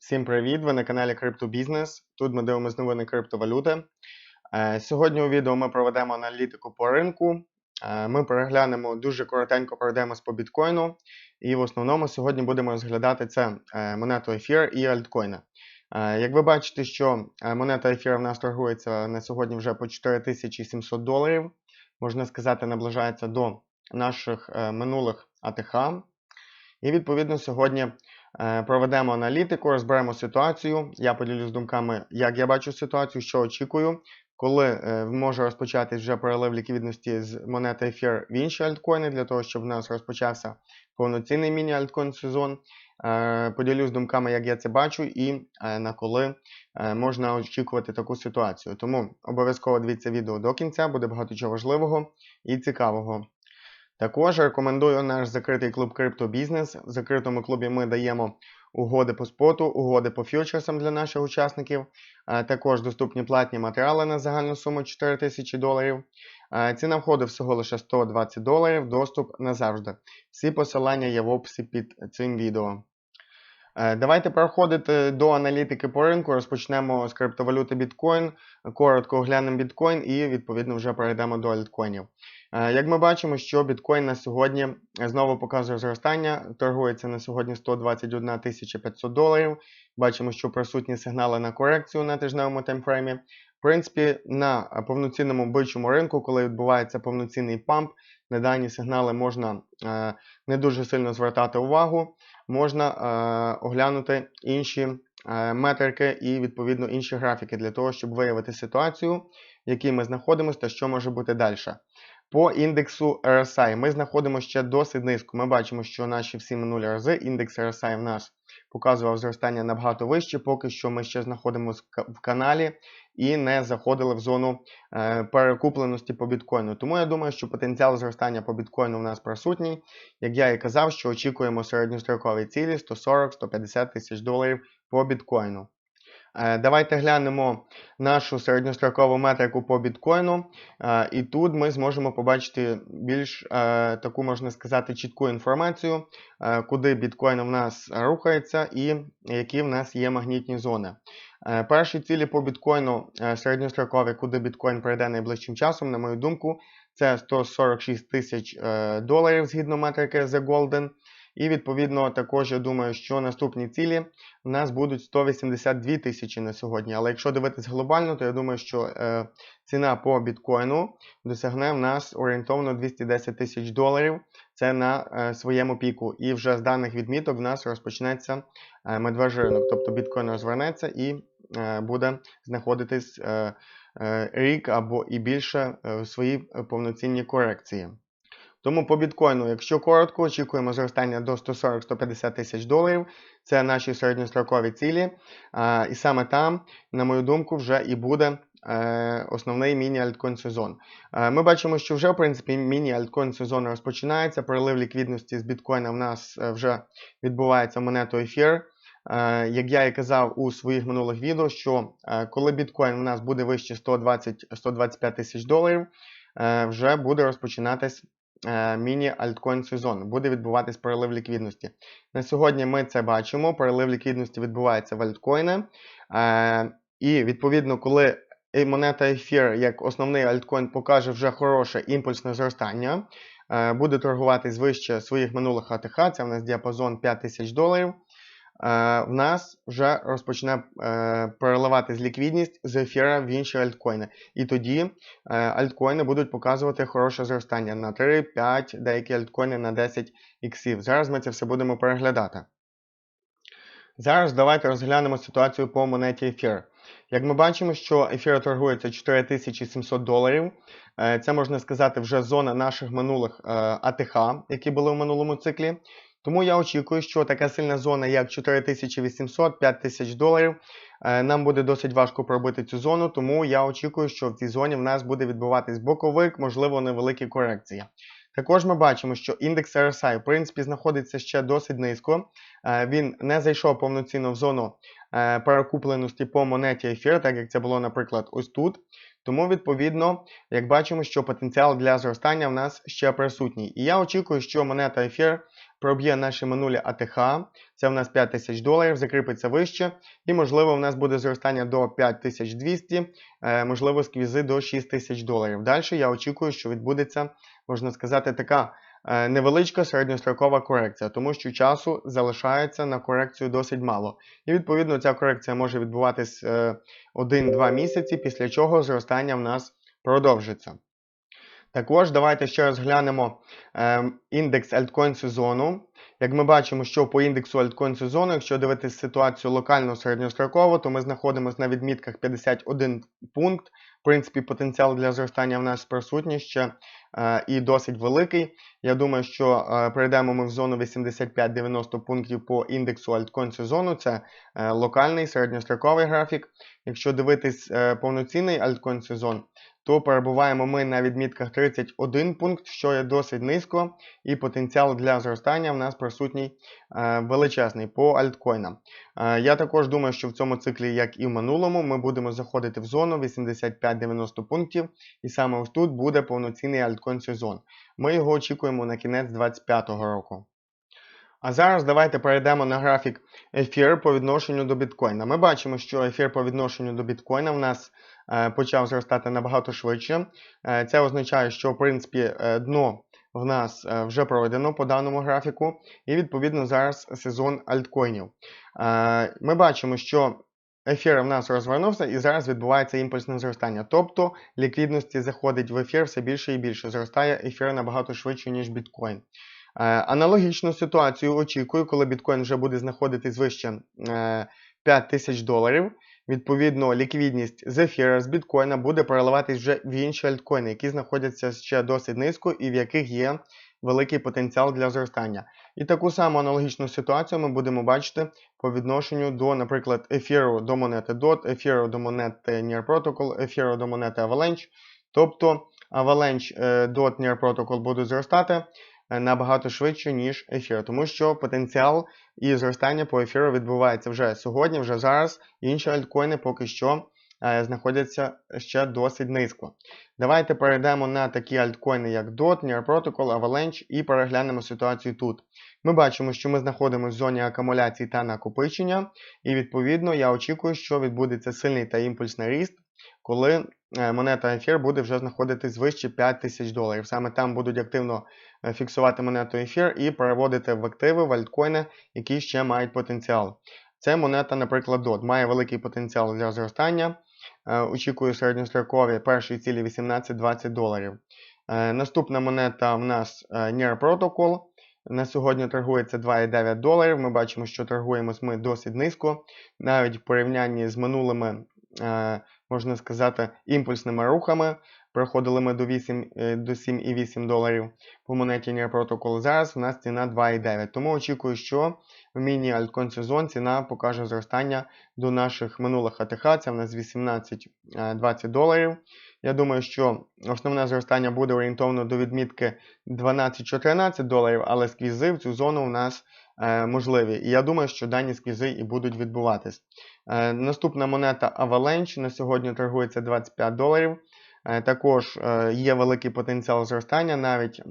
Всім привіт! Ви на каналі Криптобізнес. Тут ми дивимося новини криптовалюти. Е, Сьогодні у відео ми проведемо аналітику по ринку. Е, Ми переглянемо дуже коротенько пройдемось по біткоїну. І в основному сьогодні будемо розглядати це е, монету ефір і альткоїни. Як ви бачите, що монета ефір в нас торгується на сьогодні вже по 4700 доларів. Можна сказати, наближається до наших минулих АТХ. І відповідно сьогодні проведемо аналітику, розберемо ситуацію. Я поділюсь думками, як я бачу ситуацію, що очікую, коли е, може розпочатись вже перелив ліквідності з монети ефір в інші альткоїни, для того, щоб в нас розпочався повноцінний міні-альткоін сезон. Е, Поділюсь думками, як я це бачу, і е, на коли е, можна очікувати таку ситуацію. Тому обов'язково дивіться відео до кінця, буде багато чого важливого і цікавого. Також рекомендую наш закритий клуб Криптобізнес. В закритому клубі ми даємо угоди по споту, угоди по фьючерсам для наших учасників. Також доступні платні матеріали на загальну суму 4 тисячі доларів. Ціна входу всього лише 120 доларів, доступ назавжди. Всі посилання є в описі під цим відео. Е, Давайте переходити до аналітики по ринку. Розпочнемо з криптовалюти біткоін. Коротко оглянемо біткоін і відповідно вже перейдемо до альткоїнів. Е, Як ми бачимо, що біткоін на сьогодні знову показує зростання, торгується на сьогодні 121 500 доларів. Бачимо, що присутні сигнали на корекцію на тижневому таймфреймі. В принципі, на повноцінному бичому ринку, коли відбувається повноцінний памп, на дані сигнали можна е, не дуже сильно звертати увагу, можна е, оглянути інші е, метрики і відповідно інші графіки для того, щоб виявити ситуацію, в якій ми знаходимося та що може бути далі. По індексу RSI ми знаходимося ще досить низько. Ми бачимо, що наші всі минулі рази індекс RSI в нас показував зростання набагато вище, поки що ми ще знаходимося в каналі і не заходили в зону е, перекупленості по біткоїну. Тому я думаю, що потенціал зростання по біткоїну в нас присутній. Як я і казав, що очікуємо середньострокові цілі 140-150 тисяч доларів по біткоїну. Е, Давайте глянемо нашу середньострокову метрику по біткоїну. Е, І тут ми зможемо побачити більш е, таку, можна сказати, чітку інформацію, куди біткоін в нас рухається і які в нас є магнітні зони. Перші цілі по біткоїну середньострокові, куди біткоін прийде найближчим часом, на мою думку, це 146 тисяч доларів згідно метрики The Golden. І відповідно також я думаю, що наступні цілі в нас будуть 182 тисячі на сьогодні. Але якщо дивитись глобально, то я думаю, що е, ціна по біткоїну досягне в нас орієнтовно 210 тисяч доларів. Це на е, своєму піку. І вже з даних відміток в нас розпочнеться е, медвежий ринок. Тобто біткоін розвернеться і е, буде знаходитись е, е, рік або і більше е, в своїй повноцінній корекції. Тому по біткоїну, якщо коротко, очікуємо зростання до 140-150 тисяч доларів. Це наші середньострокові цілі. І саме там, на мою думку, вже і буде е, основний міні-альткоін сезон. Е, ми бачимо, що вже в принципі міні-альткоін сезон розпочинається. Прилив ліквідності з біткоїна в нас е, вже відбувається монету ефір. Як я і казав у своїх минулих відео, що коли біткоін у нас буде вище 120-125 тисяч доларів, вже буде розпочинатись міні-альткоін сезон, буде відбуватись перелив ліквідності. На сьогодні ми це бачимо. Перелив ліквідності відбувається в альткоїни. Е, І відповідно, коли монета ефір як основний альткоін покаже вже хороше імпульсне зростання, е, буде торгуватись вище своїх минулих АТХ, це в нас діапазон 5000 доларів. Е, В нас вже розпочне е, переливатись ліквідність з ефіра в інші альткоїни. І тоді е, альткоїни будуть показувати хороше зростання на 3, 5, деякі альткоїни на 10 іксів. Зараз ми це все будемо переглядати. Зараз давайте розглянемо ситуацію по монеті ефір. Як ми бачимо, що ефір торгується 4700 доларів. Це можна сказати вже зона наших минулих АТХ, які були в минулому циклі. Тому я очікую, що така сильна зона, як 4800-5000 доларів, е, нам буде досить важко пробити цю зону, тому я очікую, що в цій зоні в нас буде відбуватись боковик, можливо, невеликі корекції. Також ми бачимо, що індекс RSI в принципі знаходиться ще досить низько. Е, Він не зайшов повноцінно в зону е, перекупленості по монеті ефір, так як це було, наприклад, ось тут. Тому, відповідно, як бачимо, що потенціал для зростання в нас ще присутній. І я очікую, що монета ефір проб'є наші минулі АТХ, це в нас 5 тисяч доларів, закріпиться вище, і можливо в нас буде зростання до 5200, е, можливо, сквізи до 6 тисяч доларів. Далі я очікую, що відбудеться, можна сказати, така. Е, невеличка середньострокова корекція, тому що часу залишається на корекцію досить мало. І відповідно ця корекція може відбуватись 1-2 місяці, після чого зростання в нас продовжиться. Також давайте ще розглянемо е, індекс альткоін сезону. Як ми бачимо, що по індексу альткоін сезону, якщо дивитися ситуацію локально середньостроково, то ми знаходимося на відмітках 51 пункт. В принципі, потенціал для зростання в нас присутній ще е, і досить великий. Я думаю, що е, перейдемо ми в зону 85-90 пунктів по індексу альткоін сезону. Це е, локальний середньостроковий графік. Якщо дивитись повноцінний альткоін сезон, то перебуваємо ми на відмітках 31 пункт, що є досить низько, і потенціал для зростання в нас присутній е, величезний по альткоїнам. Е, я також думаю, що в цьому циклі, як і в минулому, ми будемо заходити в зону 85-90 пунктів, і саме ось тут буде повноцінний альткоін сезон. Ми його очікуємо на кінець 2025 року. А зараз давайте перейдемо на графік ефір по відношенню до біткоїна. Ми бачимо, що ефір по відношенню до біткоїна в нас почав зростати набагато швидше. Е, це означає, що в принципі е, дно в нас е, вже пройдено по даному графіку, і відповідно зараз сезон альткоїнів. Е, ми бачимо, що ефір в нас розвернувся і зараз відбувається імпульсне зростання. Тобто ліквідності заходить в ефір все більше і більше. Зростає ефір набагато швидше, ніж біткоін. Е, аналогічну ситуацію очікую, коли біткоін вже буде знаходитись вище 5 е, тисяч доларів. Відповідно, ліквідність з ефіра, з біткоїна буде переливатись вже в інші альткоїни, які знаходяться ще досить низько і в яких є великий потенціал для зростання. І таку саму аналогічну ситуацію ми будемо бачити по відношенню до, наприклад, ефіру до монети DOT, ефіру до монети Near Protocol, ефіру до монети Avalanche. Тобто Avalanche, е, DOT, Near Protocol будуть зростати. Е, набагато швидше, ніж ефір, тому що потенціал і зростання по ефіру відбувається вже сьогодні, вже зараз. Інші альткоїни поки що е, знаходяться ще досить низько. Давайте перейдемо на такі альткоїни, як DOT, Near Protocol, Avalanche і переглянемо ситуацію тут. Ми бачимо, що ми знаходимося в зоні акумуляції та накопичення, і відповідно я очікую, що відбудеться сильний та імпульсний ріст коли е, монета ефір буде вже знаходитись вище 5 тисяч доларів. Саме там будуть активно фіксувати монету ефір і переводити в активи, в альткоїни, які ще мають потенціал. Це монета, наприклад, DOT, має великий потенціал для зростання. Е, очікую середньострокові першої цілі 18-20 доларів. Наступна монета в нас Near Protocol. На сьогодні торгується 2,9 доларів. Ми бачимо, що торгуємось ми досить низько, навіть в порівнянні з минулими можна сказати, імпульсними рухами. Проходили ми до 8, е, до 7,8 доларів по монеті Near Protocol. Зараз у нас ціна 2,9. Тому очікую, що в міні-альткон сезон ціна покаже зростання до наших минулих АТХ. Це в нас 18-20 доларів. Я думаю, що основне зростання буде орієнтовно до відмітки 12-14 доларів, але сквізи в цю зону у нас Е, можливі. І я думаю, що дані сквізи і будуть відбуватись. Е, наступна монета Avalanche на сьогодні торгується 25 доларів. Е, також є великий потенціал зростання, навіть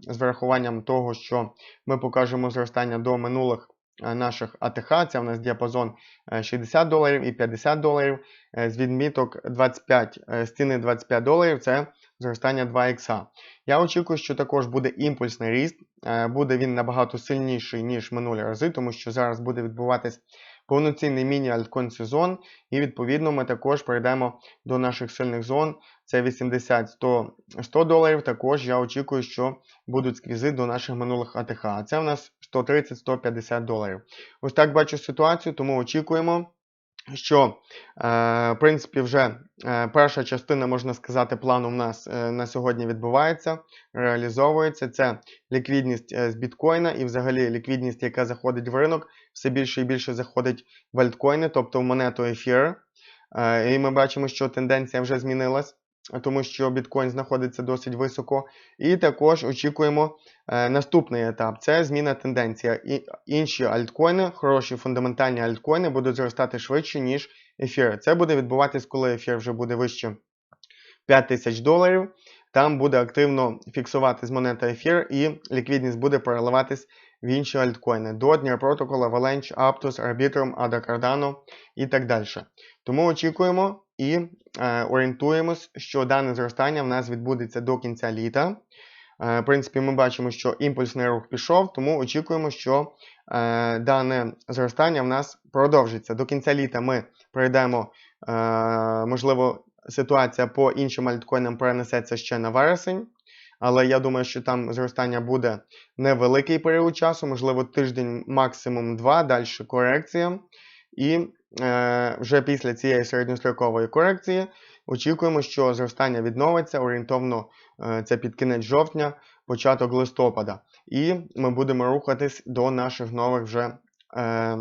з врахуванням того, що ми покажемо зростання до минулих наших АТХ. Це в нас діапазон 60 доларів і 50 доларів. З відміток 25 стіни 25 доларів. Це зростання 2 х Я очікую, що також буде імпульсний ріст, е, буде він набагато сильніший, ніж минулі рази, тому що зараз буде відбуватись повноцінний міні-альткоін сезон, і відповідно ми також перейдемо до наших сильних зон. Це 80-100 доларів. Також я очікую, що будуть сквізи до наших минулих АТХ. А це в нас 130-150 доларів. Ось так бачу ситуацію, тому очікуємо що, е, в принципі, вже е, перша частина, можна сказати, плану в нас е, на сьогодні відбувається, реалізовується. Це ліквідність з біткоїна і взагалі ліквідність, яка заходить в ринок, все більше і більше заходить в альткоїни, тобто в монету ефір. І ми бачимо, що тенденція вже змінилась тому що біткоін знаходиться досить високо. І також очікуємо е, наступний етап це зміна тенденція. І Інші альткоїни, хороші фундаментальні альткоїни будуть зростати швидше, ніж ефір. Це буде відбуватись, коли ефір вже буде вище 5 тисяч доларів. Там буде активно фіксуватись монета ефір, і ліквідність буде переливатись в інші альткоїни. DOT, Near Protocol, Avalanche, Aptos, Arbitrum, ADA Cardano і так далі. Тому очікуємо і е, орієнтуємось, що дане зростання в нас відбудеться до кінця літа. Е, в принципі, ми бачимо, що імпульсний рух пішов, тому очікуємо, що е, дане зростання в нас продовжиться. До кінця літа ми пройдемо, можливо, ситуація по іншим альткоїнам перенесеться ще на вересень. Але я думаю, що там зростання буде невеликий період часу, можливо, тиждень, максимум два, далі корекція. І вже після цієї середньострокової корекції очікуємо, що зростання відновиться орієнтовно е, це під кінець жовтня, початок листопада. І ми будемо рухатись до наших нових вже, е,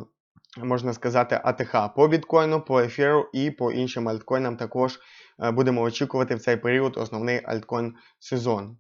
можна сказати, АТХ по біткоїну, по ефіру і по іншим альткоїнам також е, будемо очікувати в цей період основний альткоін сезон.